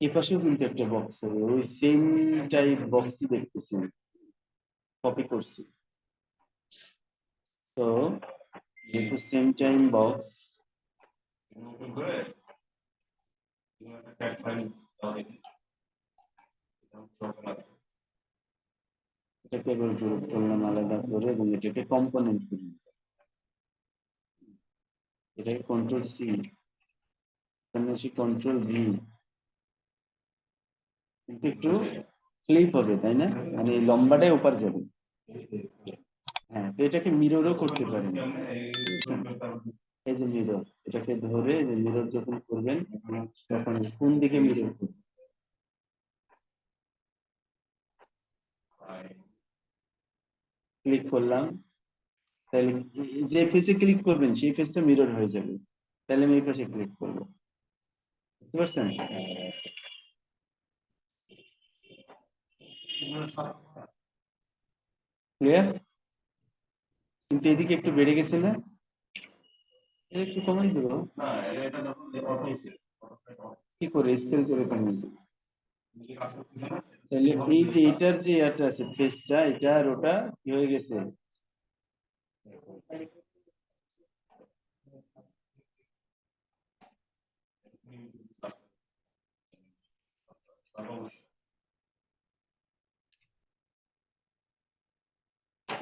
পাশেও কিন্তু একটা বক্স হবে ওই সেম টাইপ বক্সই দেখতেছি কপি করছি। তো যেহেতু সেম টাইম বক্স এটাকে এবার গ্রুপ করলাম আলাদা করে এবং এটাকে কম্পোনেন্ট করে। এটাকে কন্ট্রোল সি এখানে আসি কন্ট্রোল ভি কিন্তু একটু ফ্লিপ হবে, তাই না? মানে লম্বাটাই ওপার যাবে। হ্যাঁ তো এটাকে মিররও করতে পারেন। এই যে মিরর এটাকে ধরে যে মিরর যখন করবেন, তখন কোন দিকে মিরর করবেন? ক্লিক করলাম। তাহলে যে ফেসে ক্লিক করবেন, সেই ফেসটা মিরর হয়ে যাবে। তাহলে আমি এই পাশে ক্লিক করব। বুঝতে পারছেন? ক্লিয়ার কিন্তু এদিকে একটু বেড়ে গেছে না? একটু কমাই দেবো। কি করে? স্কেল করে কমিয়ে দেবো। তাহলে এই যে এটার যে একটা আছে ফেসটা এটা আর ওটা কি হয়ে গেছে?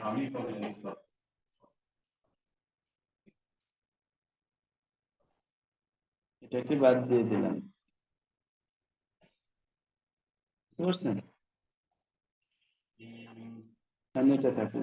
আমি কত জিনিস এটাকে বাদ দিয়ে দিলাম বুঝতে পারছেন এখানে এটা থাকল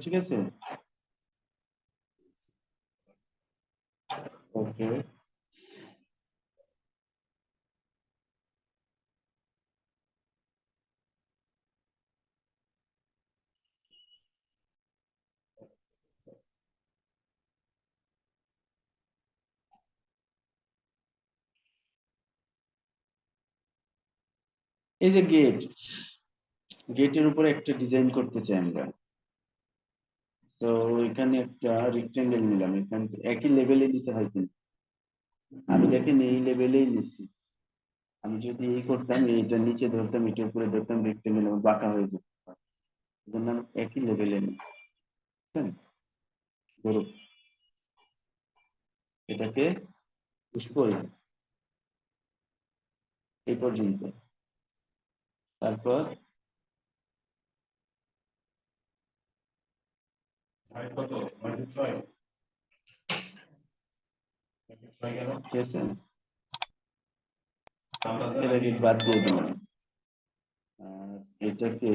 ঠিক আছে? ওকে। এই যে গেট গেটের উপরে একটা ডিজাইন করতে চাই আমরা। তো এখানে একটা রেক্টেঙ্গেল নিলাম এখান একই লেভেলে নিতে হয় কিন্তু আমি দেখেন এই লেভেলেই নিচ্ছি আমি যদি এই করতাম এইটা নিচে ধরতাম এটার উপরে ধরতাম রেক্টেঙ্গেল আমার বাঁকা হয়ে যেত। আমি একই লেভেলে নিই। ধরুন। এটাকে পুশ করলাম এই পর্যন্ত। তারপর কত মানে ছয় ছয় গেল ঠিক আছে আমরা বাদ দিয়ে দিলাম আর এটাকে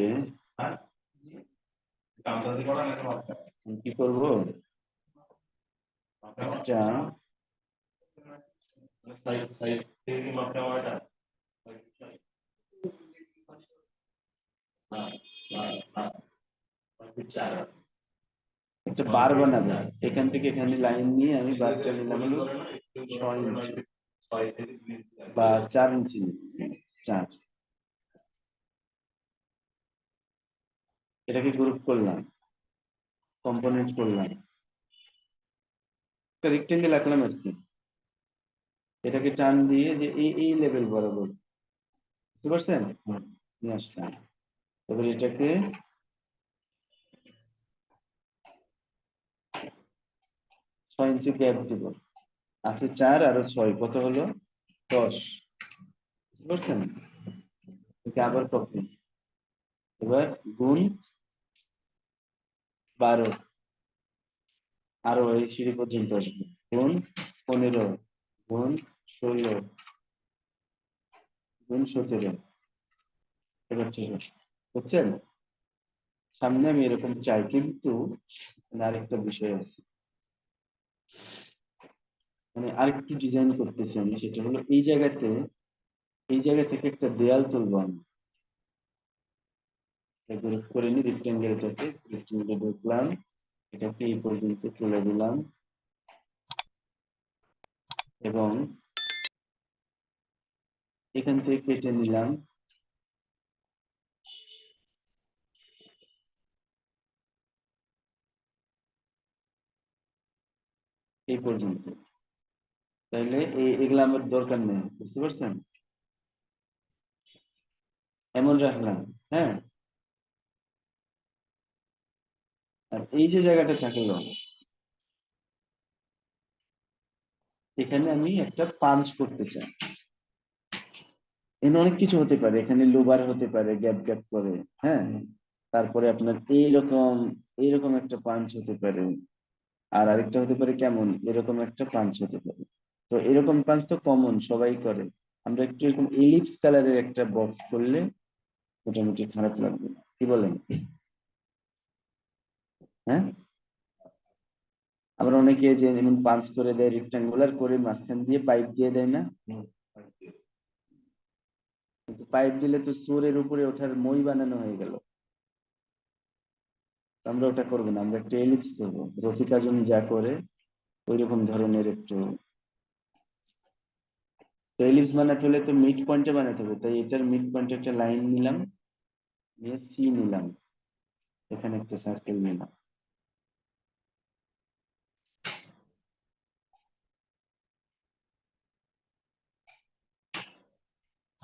কি করব একটা সাইড সাইড থেকে মাপটা আমার হ্যাঁ হ্যাঁ হ্যাঁ একটা বার বানাবো এখান থেকে এখানে লাইন নিয়ে আমি বারটা নিলাম হলো ছয় ইঞ্চি বা চার ইঞ্চি চার। এটাকে গ্রুপ করলাম কম্পোনেন্ট করলাম। একটা রেক্টেঙ্গেল আঁকলাম আর কি। এটাকে টান দিয়ে যে এই এই লেভেল বরাবর। বুঝতে পারছেন? নিয়ে আসলাম। এবার এটাকে ছয় ইঞ্চি গ্যাপ দিব। আছে চার আরও ছয়, কত হলো? দশ। বুঝতে পারছেন? আবার কপি এবার গুণ বারো। আরও এই সিঁড়ি পর্যন্ত আসবে। গুণ পনেরো, গুণ ষোলো, গুণ সতেরো। এবার ঠিক আছে। বুঝছেন? সামনে আমি এরকম চাই, কিন্তু আরেকটা বিষয় আছে। মানে আরেকটু ডিজাইন করতেছি আমি, সেটা হলো এই জায়গাতে, এই জায়গা থেকে একটা দেয়াল তুলবো আমি। করে নি রেক্টেঙ্গেলটাকে রেক্টেঙ্গেল ঢুকলাম, এটাকে এই পর্যন্ত তুলে দিলাম। এবং এখান থেকে কেটে নিলাম। এই পর্যন্ত। তাইলে এই এগুলো আমার দরকার নেই, বুঝতে পারছেন? এমন রাখলাম হ্যাঁ? আর এই যে জায়গাটা থাকল এখানে আমি একটা পাঞ্চ করতে চাই। এখানে অনেক কিছু হতে পারে, এখানে লোবার হতে পারে, গ্যাপ গ্যাপ করে হ্যাঁ? তারপরে আপনার এইরকম এইরকম একটা পাঞ্চ হতে পারে। আর আরেকটা হতে পারে কেমন? এরকম একটা পাঞ্চ হতে পারে। তো এরকম পাঞ্চ তো কমন সবাই করে। আমরা একটু এরকম এলিপস কালারের একটা বক্স করলে মোটামুটি খারাপ লাগবে। না। কি বলেন? হ্যাঁ? আবার অনেকে যে এমন পাঞ্চ করে দেয় রেক্টাঙ্গুলার করে মাঝখান দিয়ে পাইপ দিয়ে দেয় না? কিন্তু পাইপ দিলে তো সোরের উপরে ওঠার মই বানানো হয়ে গেল। আমরা ওটা করব না, আমরা একটা এলিপস করব। রফিকা জন যা করে ওই রকম ধরনের একটু এলিপস বানাতে হলে তো মিড পয়েন্টে বানাতে হবে, তাই এটার মিড পয়েন্টে একটা লাইন নিলাম, নিয়ে সি নিলাম। এখানে একটা সার্কেল নিলাম।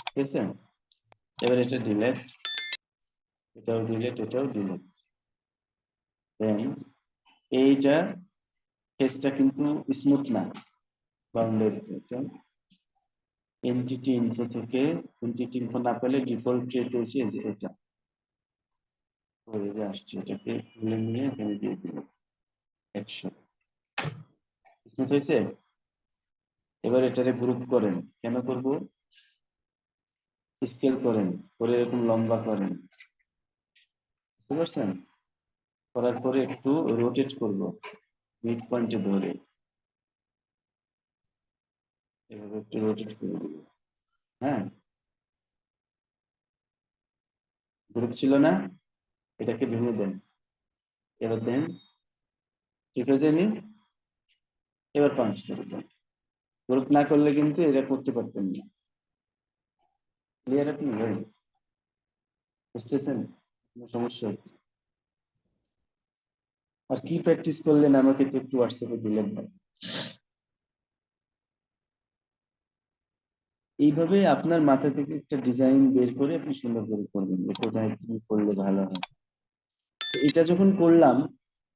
ঠিক আছে? এবার এটা ডিলেট এটাও ডিলেট এটাও ডিলেট দেন, এইটা ফেসটা কিন্তু স্মুথ না। বাউন্ডারি এটা এনটিটি ইনফো থেকে এনটিটি ইনফো না পেলে ডিফল্ট ট্রেতে এসে এটা। আসছে, এটাকে তুলে নিয়ে এখানে দিয়ে দিল। একশো স্মুথ হয়েছে? এবার এটারে গ্রুপ করেন। কেন করব? স্কেল করেন। করে এরকম লম্বা করেন। বুঝতে পারছেন? করার পরে একটু রোটেট করব মিড পয়েন্টে ধরে। এভাবে একটু রোটেট করে দিব। হ্যাঁ? গ্রুপ ছিল না? এটাকে ভেঙে দেন। এবার দেন। ঠিক আছে নি এবার পাঁচ করে দেন। গ্রুপ না করলে কিন্তু এটা করতে পারতেন না। ক্লিয়ার আপনি? বুঝতেছেন? সমস্যা হচ্ছে আর কি প্র্যাকটিস করলেন আমাকে তো একটু হোয়াটসঅ্যাপে দিলেন না এইভাবে আপনার মাথা থেকে একটা ডিজাইন বের করে আপনি সুন্দর করে করবেন কোথায় কি করলে ভালো হয়। এটা যখন করলাম,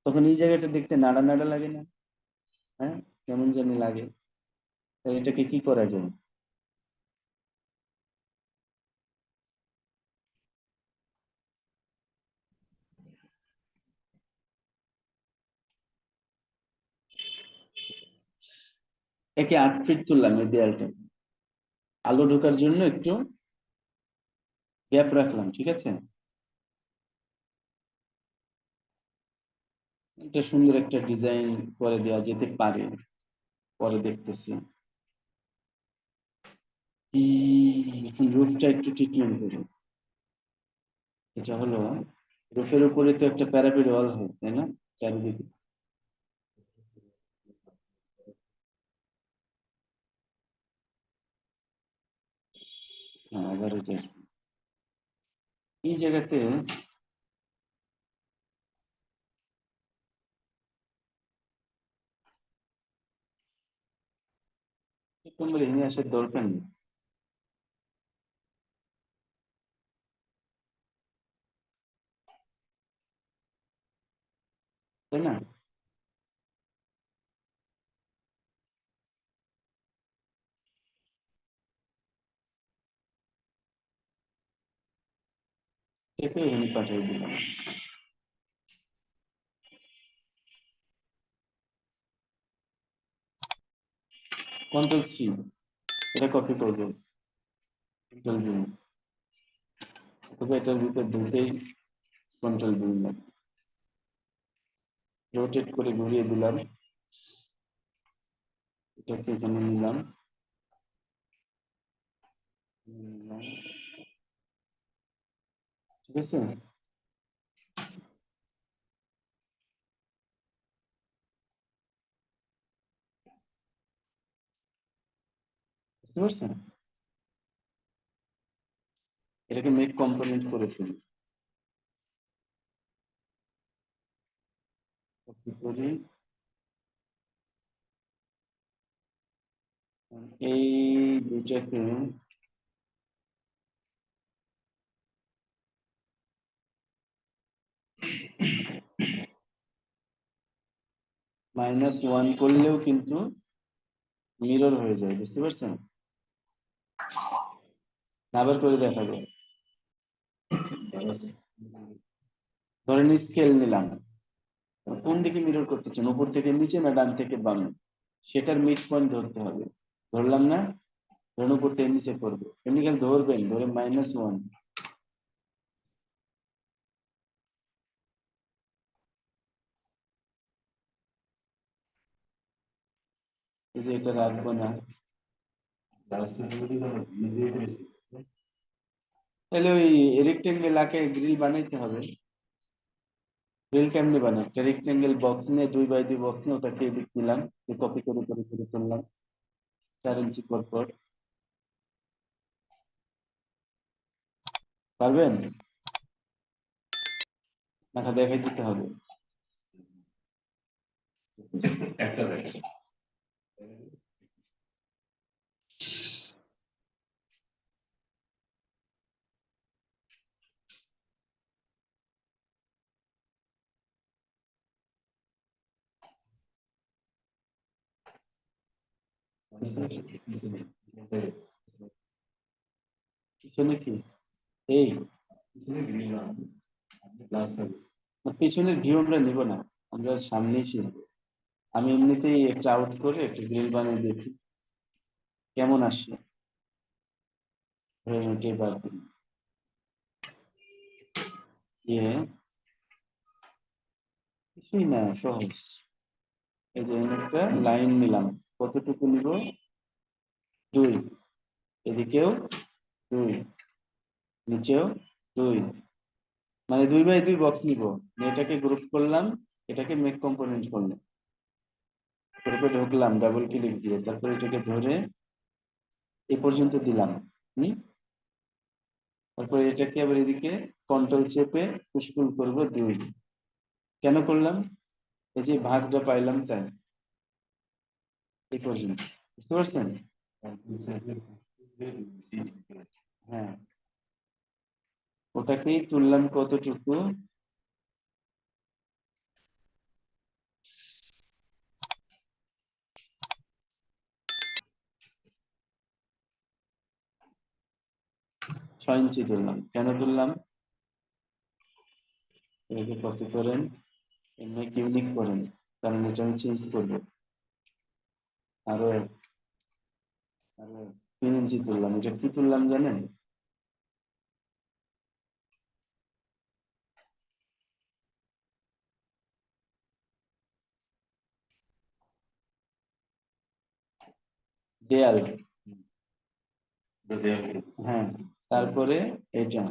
তখন এই জায়গাটা দেখতে নাড়া নাড়া লাগে না হ্যাঁ? কেমন জানি লাগে। এটাকে কি করা যায়? একে আট ফিট তুললাম, এই দেয়ালটা আলো ঢোকার জন্য একটু গ্যাপ রাখলাম, ঠিক আছে? এটা সুন্দর একটা ডিজাইন করে দেওয়া যেতে পারে। পরে দেখতেছি। রুফটা একটু ট্রিটমেন্ট করি। এটা হলো রুফের উপরে তো একটা প্যারাপিড ওয়াল হয়, তাই না? চারিদিকে। হ্যাঁ আবার এটা আসবে। এই জায়গাতে তোমার এখানে আসার এটাকে এখানে পাঠিয়ে দিলাম কন্ট্রোল সি, এটা কপি করব। কন্ট্রোল অথবা এটার ভিতর ঢুকেই কন্ট্রোল দিলাম রোটেট করে ঘুরিয়ে দিলাম। এটাকে এখানে নিলাম। নিলাম। ঠিক আছে বুঝতে পারছেন এটাকে মেক কম্পোনেন্ট করে ফেলি করি। এই দুইটাকে মাইনাস ওয়ান করলেও কিন্তু মিরর হয়ে যায়, বুঝতে পারছেন? আবার করে দেখা যায় ধরেন স্কেল নিলাম। কোন দিকে মিরর করতে চান উপর থেকে নিচে না ডান থেকে বাম? সেটার মিড পয়েন্ট ধরতে হবে। ধরলাম না? ধরুন উপর থেকে নিচে করব। এমনি খালি ধরবেন, ধরে মাইনাস ওয়ান এই এটা রাখব না তাহলে ওই রেক্টেঙ্গেল আঁকে গ্রিল বানাইতে হবে গ্রিল কেমনে বানাই একটা রেক্টেঙ্গেল বক্স নিয়ে দুই বাই দুই বক্স নিয়ে ওটাকে এদিক দিলাম কপি করে করে করে তুললাম চার ইঞ্চি পর পর পারবেন দেখা দেখাই দিতে হবে একটা দেখেন পিছনে পিছনের ভিউ আমরা নিব না। আমরা সামনেই ছিল আমি এমনিতেই একটা আউট করে একটা গ্রিল বানিয়ে দেখি। কেমন আসে? ওটাই ইয়ে? কিছুই না, সহজ। এই যে একটা লাইন নিলাম। কতটুকু নিব? দুই। এদিকেও দুই। নিচেও দুই। মানে দুই বাই দুই বক্স নিব। এটাকে গ্রুপ করলাম, এটাকে মেক কম্পোনেন্ট করলাম। গ্রুপে ঢুকলাম ডাবল ক্লিক দিয়ে, তারপরে এটাকে ধরে এ পর্যন্ত দিলাম তারপরে এটাকে আবার এদিকে কন্ট্রোল চেপে পুশপুল করব, দুই। কেন করলাম? এই যে ভাগটা পাইলাম তাই। এই পর্যন্ত, বুঝতে পারছেন? হ্যাঁ। ওটাকেই তুললাম কতটুকু? ছয় ইঞ্চি তুললাম। কেন তুললাম? এটাকে কপি করেন? মেক ইউনিক করেন কারণ এটা আমি চেঞ্জ করব। আরও আরও তিন ইঞ্চি তুললাম। এটা কি তুললাম জানেন? দেয়াল হ্যাঁ। তারপরে এটা।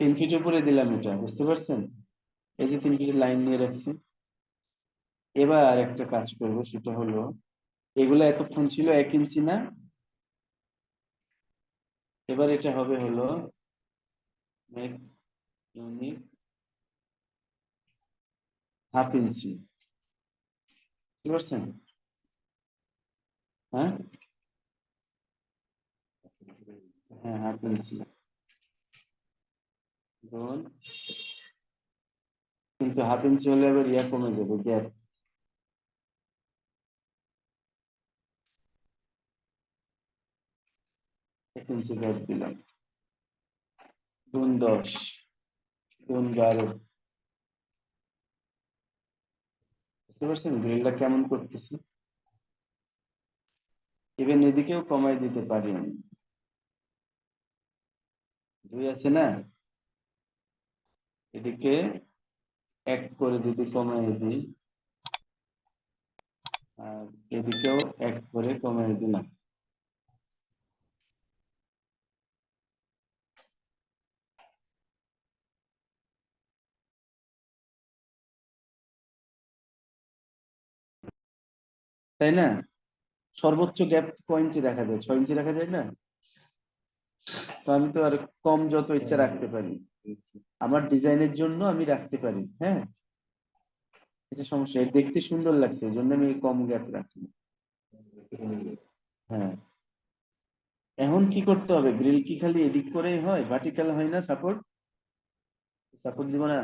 তিন ফিট উপরে দিলাম এটা, বুঝতে পারছেন? এই যে তিন ফিটের লাইন নিয়ে রাখছি। এবার আর একটা কাজ করব, সেটা হলো, এগুলো এতক্ষণ ছিল এক ইঞ্চি না? এবার এটা হবে হলো মেক ইউনিক হাফ ইঞ্চি বুঝতে পারছেন হ্যাঁ হ্যাঁ হাফ ইঞ্চি ধরুন কিন্তু হাফ ইঞ্চি হলে আবার ইয়া কমে যাবে গ্যাপ এক ইঞ্চি গ্যাপ দিলাম দুন দশ? দুন বারো? বুঝতে পারছেন? গ্রিলটা কেমন করতেছি? ইভেন এদিকেও কমাই দিতে পারি আমি। দুই আছে না? এদিকে এক করে যদি কমাই দিই, আর এদিকেও এক করে কমাই দিলাম। তাই না? সর্বোচ্চ গ্যাপ কয় ইঞ্চি রাখা যায়? ছয় ইঞ্চি রাখা যায় না? তো আমি তো আর কম যত ইচ্ছা রাখতে পারি। আমার ডিজাইনের জন্য আমি রাখতে পারি হ্যাঁ? এটা সমস্যা। দেখতে সুন্দর লাগছে এই জন্য আমি কম গ্যাপ রাখি। হ্যাঁ। এখন কি করতে হবে? গ্রিল কি খালি এদিক করেই হয়? ভার্টিক্যাল হয় না সাপোর্ট সাপোর্ট দিব না?